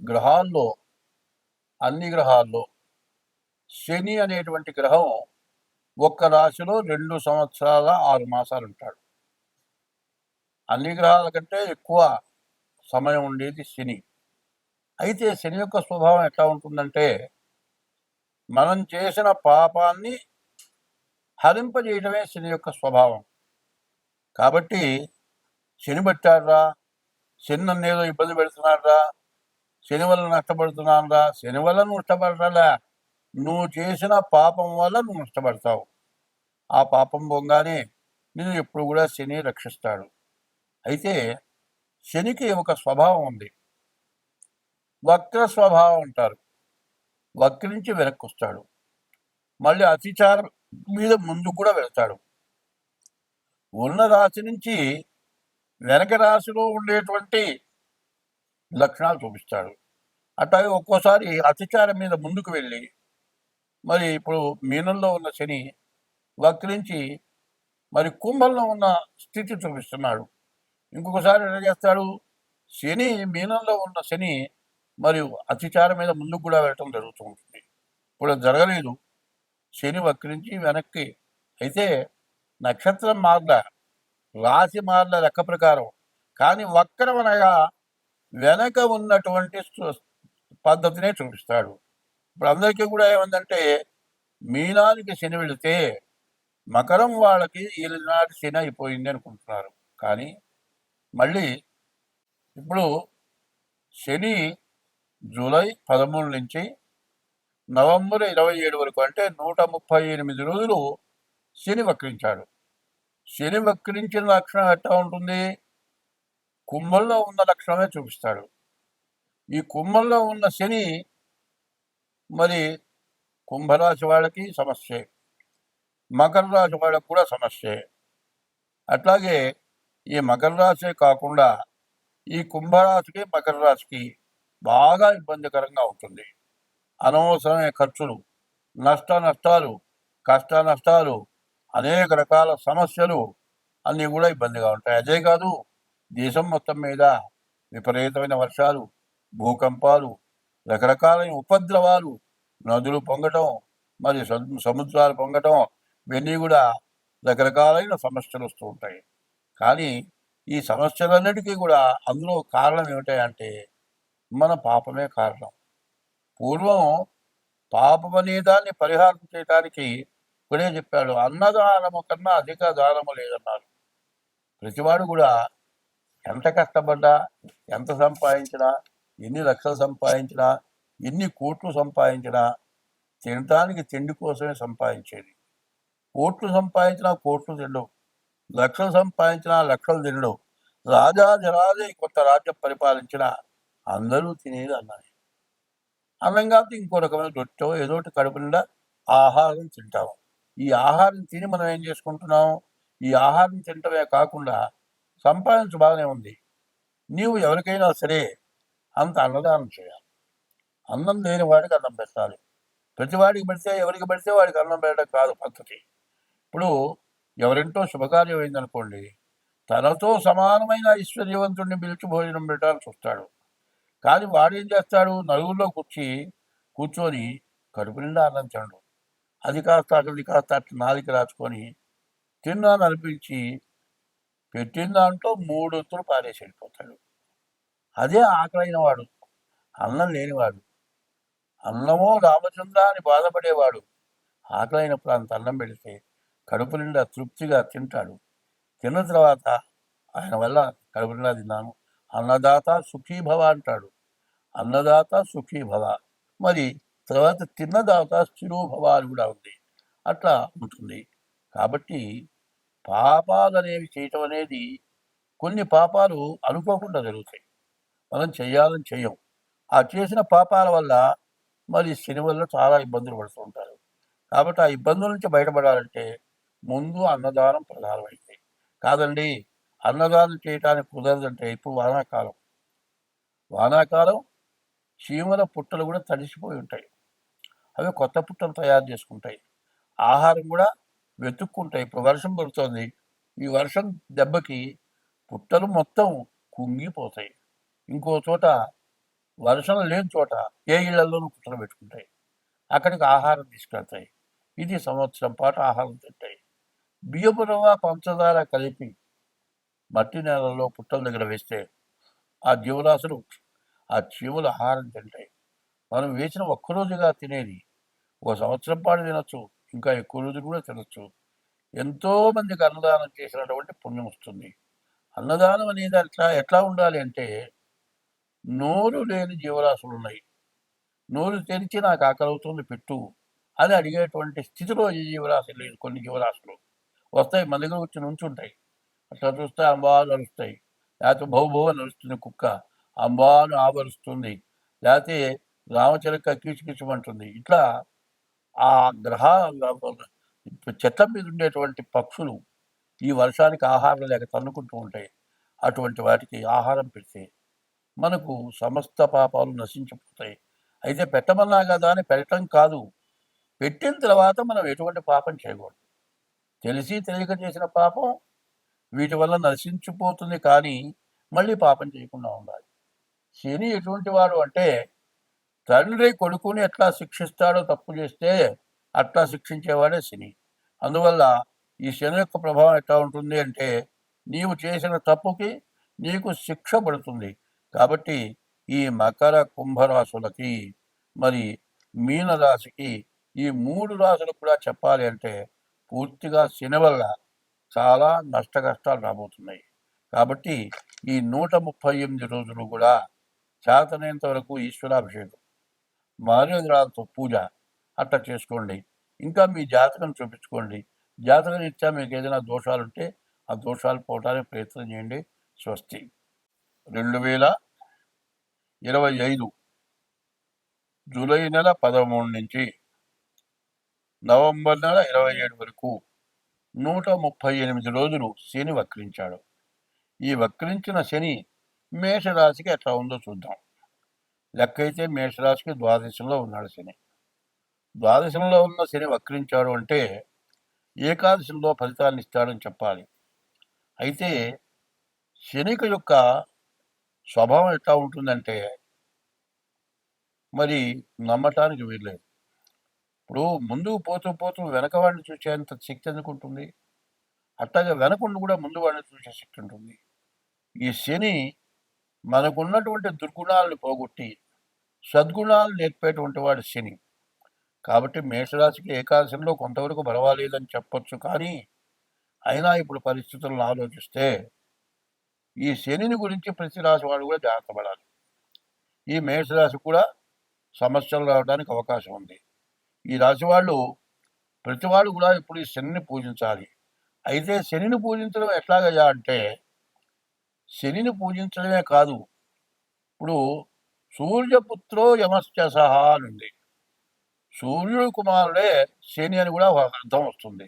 గ్రహాల్లో అన్ని గ్రహాల్లో శని అనేటువంటి గ్రహం ఒక్క రాశిలో రెండు సంవత్సరాల ఆరు మాసాలు ఉంటాడు అన్ని గ్రహాల కంటే ఎక్కువ సమయం ఉండేది శని. అయితే శని యొక్క స్వభావం ఎట్లా ఉంటుందంటే మనం చేసిన పాపాన్ని హరింపజేయడమే శని యొక్క స్వభావం. కాబట్టి శని పట్టాడురా? శని నన్ను ఏదో ఇబ్బంది పెడుతున్నాడురా? శని వల్ల నష్టపడుతున్నానురా శని వల్ల నువ్వు నష్టపడరా నువ్వు చేసిన పాపం వల్ల నువ్వు నష్టపడతావు. ఆ పాపం పొంగానే నిన్ను ఎప్పుడు కూడా శని రక్షిస్తాడు. అయితే శనికి ఒక స్వభావం ఉంది. వక్ర స్వభావం అంటారు. వక్రించి వెనక్కి వస్తాడు. మళ్ళీ అతిచారం మీద ముందు కూడా వెళ్తాడు. ఉన్న రాశి నుంచి వెనక రాశిలో ఉండేటువంటి లక్షణాలు చూపిస్తాడు. అట్లాగే ఒక్కోసారి అతిచారం మీద ముందుకు వెళ్ళి మరి ఇప్పుడు మీనంలో ఉన్న శని వక్రించి మరి కుంభంలో ఉన్న స్థితి చూపిస్తున్నాడు. ఇంకొకసారి ఎలా చేస్తాడు? శని మీనంలో ఉన్న శని మరియు అతిచారం మీద ముందుకు కూడా వెళ్ళటం జరుగుతూ ఉంటుంది. ఇప్పుడు జరగలేదు. శని వక్రించి వెనక్కి అయితే నక్షత్రం మార్ల రాశి మార్ల లెక్క ప్రకారం కానీ వక్రం అనగా వెనక ఉన్నటువంటి పద్ధతినే చూపిస్తాడు. ఇప్పుడు అందరికీ కూడా ఏమందంటే మీనానికి శని వెళితే మకరం వాళ్ళకి ఈనాటి శని అయిపోయింది అనుకుంటున్నారు. కానీ మళ్ళీ ఇప్పుడు శని జూలై పదమూడు నుంచి నవంబర్ ఇరవై ఏడు వరకు అంటే నూట ముప్పై ఎనిమిది రోజులు శని వక్రించాడు. శని వక్రించిన లక్షణం ఎట్లా ఉంటుంది? కుంభంలో ఉన్న లక్షణమే చూపిస్తాడు. ఈ కుంభంలో ఉన్న శని మరి కుంభరాశి వాళ్ళకి సమస్యే. మకర రాశి వాళ్ళకి కూడా సమస్యే. అట్లాగే ఈ మకర రాశే కాకుండా ఈ కుంభరాశికి మకర రాశికి బాగా ఇబ్బందికరంగా ఉంటుంది. అనవసరమైన ఖర్చులు నష్ట నష్టాలు కష్ట నష్టాలు అనేక రకాల సమస్యలు అన్నీ కూడా ఇబ్బందిగా ఉంటాయి. అదే కాదు దేశం మొత్తం మీద విపరీతమైన వర్షాలు భూకంపాలు రకరకాలైన ఉపద్రవాలు నదులు పొంగటం మరి సముద్రాలు పొంగటం ఇవన్నీ కూడా రకరకాలైన సమస్యలు వస్తూ ఉంటాయి. కానీ ఈ సమస్యలన్నిటికీ కూడా అందులో కారణం ఏమిటంటే మన పాపమే కారణం. పూర్వం పాపం అనే దాన్ని పరిహారం చేయడానికి ఇప్పుడే చెప్పాడు అన్నదానము కన్నా అధిక దానము లేదన్నారు. ప్రతివాడు కూడా ఎంత కష్టపడ్డా ఎంత సంపాదించినా ఎన్ని లక్షలు సంపాదించినా ఎన్ని కోట్లు సంపాదించినా తినడానికి తిండి కోసమే సంపాదించేది. కోట్లు సంపాదించినా కోట్లు తినడం లక్షలు సంపాదించినా లక్షలు తినడం రాజాధిరాజే కొత్త రాజ్యం పరిపాలించిన అందరూ తినేది అన్నది అన్నం కాబట్టి ఇంకో రకమైన రొట్టె ఏదో ఒకటి కడుపు నిండా ఆహారం తింటాము. ఈ ఆహారం తిని మనం ఏం చేసుకుంటున్నాం ఈ ఆహారం తినటమే కాకుండా సంపాదించు బాగానే ఉంది. నీవు ఎవరికైనా సరే అంత అన్నదానం చేయాలి. అన్నం లేని వాడికి అన్నం పెట్టాలి. ప్రతివాడికి పెడితే ఎవరికి పెడితే వాడికి అన్నం పెట్టడం కాదు పద్ధతి. ఇప్పుడు ఎవరింటో శుభకార్యం అయిందనుకోండి తనతో సమానమైన ఐశ్వర్యవంతుడిని పిలిచి భోజనం పెట్టాలని చూస్తాడు కానీ వాడేం చేస్తాడు? నలుగురిలో కూర్చి కూర్చొని కడుపు నిండా అన్నం తినడు. అది కాస్త అక్కడి కాస్త అట్లా రాసుకొని తిన్నాను అనిపించి పెట్టిన దాంట్లో మూడు పారేసి వెళ్ళిపోతాడు. అదే ఆకలైన వాడు అన్నం లేనివాడు అన్నమో రామచంద్ర అని బాధపడేవాడు. ఆకలైనప్పుడు అంత అన్నం పెడితే కడుపు నిండా తృప్తిగా తింటాడు. తిన్న తర్వాత ఆయన వల్ల కడుపు నిండా తిన్నాను. అన్నదాత సుఖీ భవ అంటాడు. అన్నదాత సుఖీ భవ మరి తర్వాత తిన్నదాత స్థిరోభవ అని కూడా ఉంది. అట్లా ఉంటుంది. కాబట్టి పాపాలు అనేవి చేయటం అనేది కొన్ని పాపాలు అనుకోకుండా జరుగుతాయి. మనం చేయాలని చేయం. ఆ చేసిన పాపాల వల్ల మరి శని వల్ల చాలా ఇబ్బందులు పడుతూ ఉంటారు. కాబట్టి ఆ ఇబ్బందుల నుంచి బయటపడాలంటే ముందు అన్నదానం ప్రధానమైంది కాదండి అన్నదానం చేయటానికి కుదరదంటే ఇప్పుడు వానాకాలం. వానాకాలం చీమల పుట్టలు కూడా తడిసిపోయి ఉంటాయి. అవి కొత్త పుట్టలు తయారు చేసుకుంటాయి. ఆహారం కూడా వెతుక్కుంటాయి ఇప్పుడు వర్షం పడుతుంది. ఈ వర్షం దెబ్బకి పుట్టలు మొత్తం కుంగిపోతాయి. ఇంకో చోట వర్షం లేని చోట ఏ ఇళ్ళలోనూ కుట్ర పెట్టుకుంటాయి. అక్కడికి ఆహారం తీసుకెళ్తాయి. ఇది సంవత్సరం పాటు ఆహారం తింటాయి. బియ్యపు రవ్వ పంచదార కలిపి మట్టి నేలలో పుట్టల దగ్గర వేస్తే ఆ జీవరాశులు ఆ జీవులు ఆహారం తింటాయి. మనం వేసిన ఒక్కరోజుగా తినేది ఒక సంవత్సరం పాటు తినచ్చు. ఇంకా ఎక్కువ రోజులు కూడా తినచ్చు. ఎంతోమందికి అన్నదానం చేసినటువంటి పుణ్యం వస్తుంది. అన్నదానం అనేది అట్లా ఎట్లా ఉండాలి అంటే నోరు లేని జీవరాశులు ఉన్నాయి. నోరు తెరిచి నాకు ఆకలి అవుతుంది పెట్టు అని అడిగేటువంటి స్థితిలో ఈ జీవరాశి లేదు కొన్ని జీవరాశులు. వస్తాయి మన దగ్గర వచ్చి నుంచుంటాయి. అట్లా చూస్తే అంబాలు అరుస్తాయి. లేకపోతే భౌ భౌ అని అరుస్తుంది కుక్క. అంబాను ఆవరుస్తుంది లేకపోతే రామచిలక కీచుకీచుమంటుంది ఇట్లా ఆ గ్రహ చెట్ల మీద ఉండేటువంటి పక్షులు ఈ వర్షానికి ఆహారం లేక తన్నుకుంటూ ఉంటాయి. అటువంటి వాటికి ఆహారం పెడితే మనకు సమస్త పాపాలు నశించిపోతాయి. అయితే పెట్టమన్నా కదా అని పెట్టడం కాదు. పెట్టిన తర్వాత మనం ఎటువంటి పాపం చేయకూడదు. తెలిసి తెలియక చేసిన పాపం వీటి వల్ల నశించిపోతుంది కానీ మళ్ళీ పాపం చేయకుండా ఉండాలి. శని ఎటువంటి వాడు అంటే తండ్రి కొడుకుని ఎట్లా శిక్షిస్తాడో తప్పు చేస్తే అట్లా శిక్షించేవాడే శని. అందువల్ల ఈ శని యొక్క ప్రభావం ఎట్లా ఉంటుంది అంటే నీవు చేసిన తప్పుకి నీకు శిక్ష పడుతుంది. కాబట్టి ఈ మకర కుంభరాశులకి మరి మీనరాశికి ఈ మూడు రాశులు కూడా చెప్పాలి అంటే పూర్తిగా శని వల్ల చాలా నష్ట కష్టాలు రాబోతున్నాయి. కాబట్టి ఈ నూట ముప్పై ఎనిమిది రోజులు కూడా చేతనేంత వరకు ఈశ్వరాభిషేకం. మారేంద్రాలతో పూజ అట్లా చేసుకోండి. ఇంకా మీ జాతకం చూపించుకోండి. జాతకం ఇచ్చా మీకు ఏదైనా దోషాలు ఉంటే ఆ దోషాలు పోవడానికి ప్రయత్నం చేయండి. స్వస్తి. రెండు వేల ఇరవై ఐదు జూలై నెల పదమూడు నుంచి నవంబర్ నెల ఇరవై ఏడు వరకు నూట ముప్పై ఎనిమిది రోజులు శని వక్రించాడు. ఈ వక్రించిన శని మేషరాశికి ఎట్లా ఉందో చూద్దాం. లెక్క అయితే మేషరాశికి ద్వాదశంలో ఉన్నాడు శని. ద్వాదశంలో ఉన్న శని వక్రించాడు అంటే ఏకాదశంలో ఫలితాన్ని ఇస్తాడని చెప్పాలి. అయితే శనిక యొక్క స్వభావం ఎట్లా ఉంటుందంటే మరి నమ్మటానికి వీల్లేదు. ఇప్పుడు ముందుకు పోతూ పోతూ వెనక వాడిని చూసేంత శక్తి ఎందుకుంటుంది అట్లాగే వెనకుండి కూడా ముందు వాడిని చూసే శక్తి ఉంటుంది. ఈ శని మనకున్నటువంటి దుర్గుణాలను పోగొట్టి సద్గుణాలు నేర్పేటువంటి వాడు శని. కాబట్టి మేషరాశికి ఏకాదశంలో కొంతవరకు పర్వాలేదని చెప్పొచ్చు కానీ అయినా ఇప్పుడు పరిస్థితులను ఆలోచిస్తే ఈ శనిని గురించి ప్రతి రాశి వాడు కూడా జాగ్రత్త పడాలి. ఈ మేషరాశి కూడా సమస్యలు రావడానికి అవకాశం ఉంది. ఈ రాశి వాళ్ళు ప్రతి కూడా ఇప్పుడు ఈ శనిని పూజించాలి. అయితే శనిని పూజించడం ఎట్లాగయ్యా అంటే శనిని పూజించడమే కాదు. ఇప్పుడు సూర్యపుత్రో యమశ్చ సహా అని ఉంది సూర్యుడు కుమారుడే శని అని కూడా ఒక అర్థం వస్తుంది.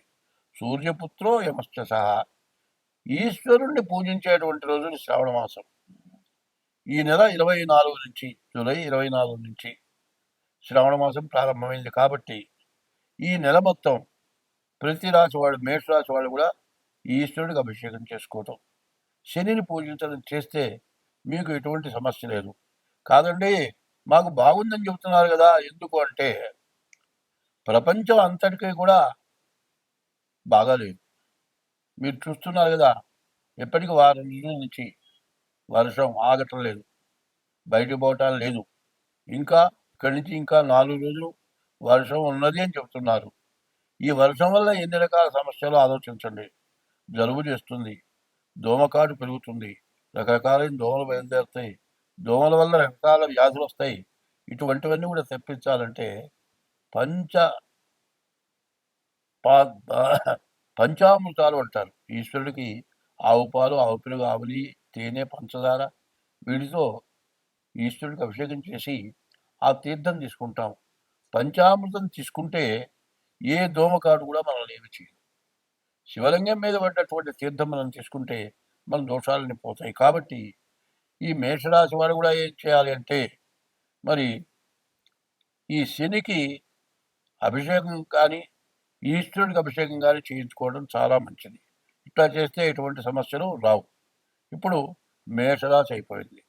సూర్యపుత్రో యమశ్చ సహా. ఈశ్వరుణ్ణి పూజించేటువంటి రోజులు శ్రావణ మాసం. ఈ నెల ఇరవై నాలుగు నుంచి జూలై ఇరవై నాలుగు నుంచి శ్రావణ మాసం ప్రారంభమైంది కాబట్టి ఈ నెల మొత్తం ప్రతి రాశి మేష మేషరాశి వాళ్ళు కూడా ఈశ్వరుడికి అభిషేకం చేసుకోవటం. శనిని పూజించడం చేస్తే మీకు ఎటువంటి సమస్య లేదు. కాదండి మాకు బాగుందని చెబుతున్నారు కదా ఎందుకు అంటే ప్రపంచం అంతటికీ కూడా బాగాలేదు. మీరు చూస్తున్నారు కదా ఎప్పటికీ వారం రోజుల నుంచి వర్షం ఆగటం లేదు బయటకు పోవటం లేదు. ఇంకా ఇక్కడి నుంచి ఇంకా నాలుగు రోజులు వర్షం ఉన్నది అని చెబుతున్నారు. ఈ వర్షం వల్ల ఎన్ని రకాల సమస్యలు ఆలోచించండి. జలుబు చేస్తుంది దోమకాటు పెరుగుతుంది. రకరకాలైన దోమలు బయలుదేరుతాయి. దోమల వల్ల రకరకాల వ్యాధులు వస్తాయి. ఇటువంటివన్నీ కూడా తెప్పించాలంటే పంచ పా- పంచామృతాలు అంటారు. ఈశ్వరుడికి ఆవు పాలు ఆవు పెరుగు ఆవులి తేనె పంచదార వీటితో ఈశ్వరుడికి అభిషేకం చేసి ఆ తీర్థం తీసుకుంటాం. పంచామృతం తీసుకుంటే ఏ దోమకాడు కూడా మనల్ని ఏమి చేయదు. శివలింగం మీద పడ్డటువంటి తీర్థం మనం తీసుకుంటే మన దోషాలని పోతాయి. కాబట్టి ఈ మేషరాశి వారు కూడా ఏం చేయాలి అంటే మరి ఈ శనికి అభిషేకం కానీ ఈశ్వరుడికి అభిషేకం కానీ చేయించుకోవడం చాలా మంచిది. ఇట్లా చేస్తే ఎటువంటి సమస్యలు రావు. ఇప్పుడు మేషరాశి అయిపోయింది.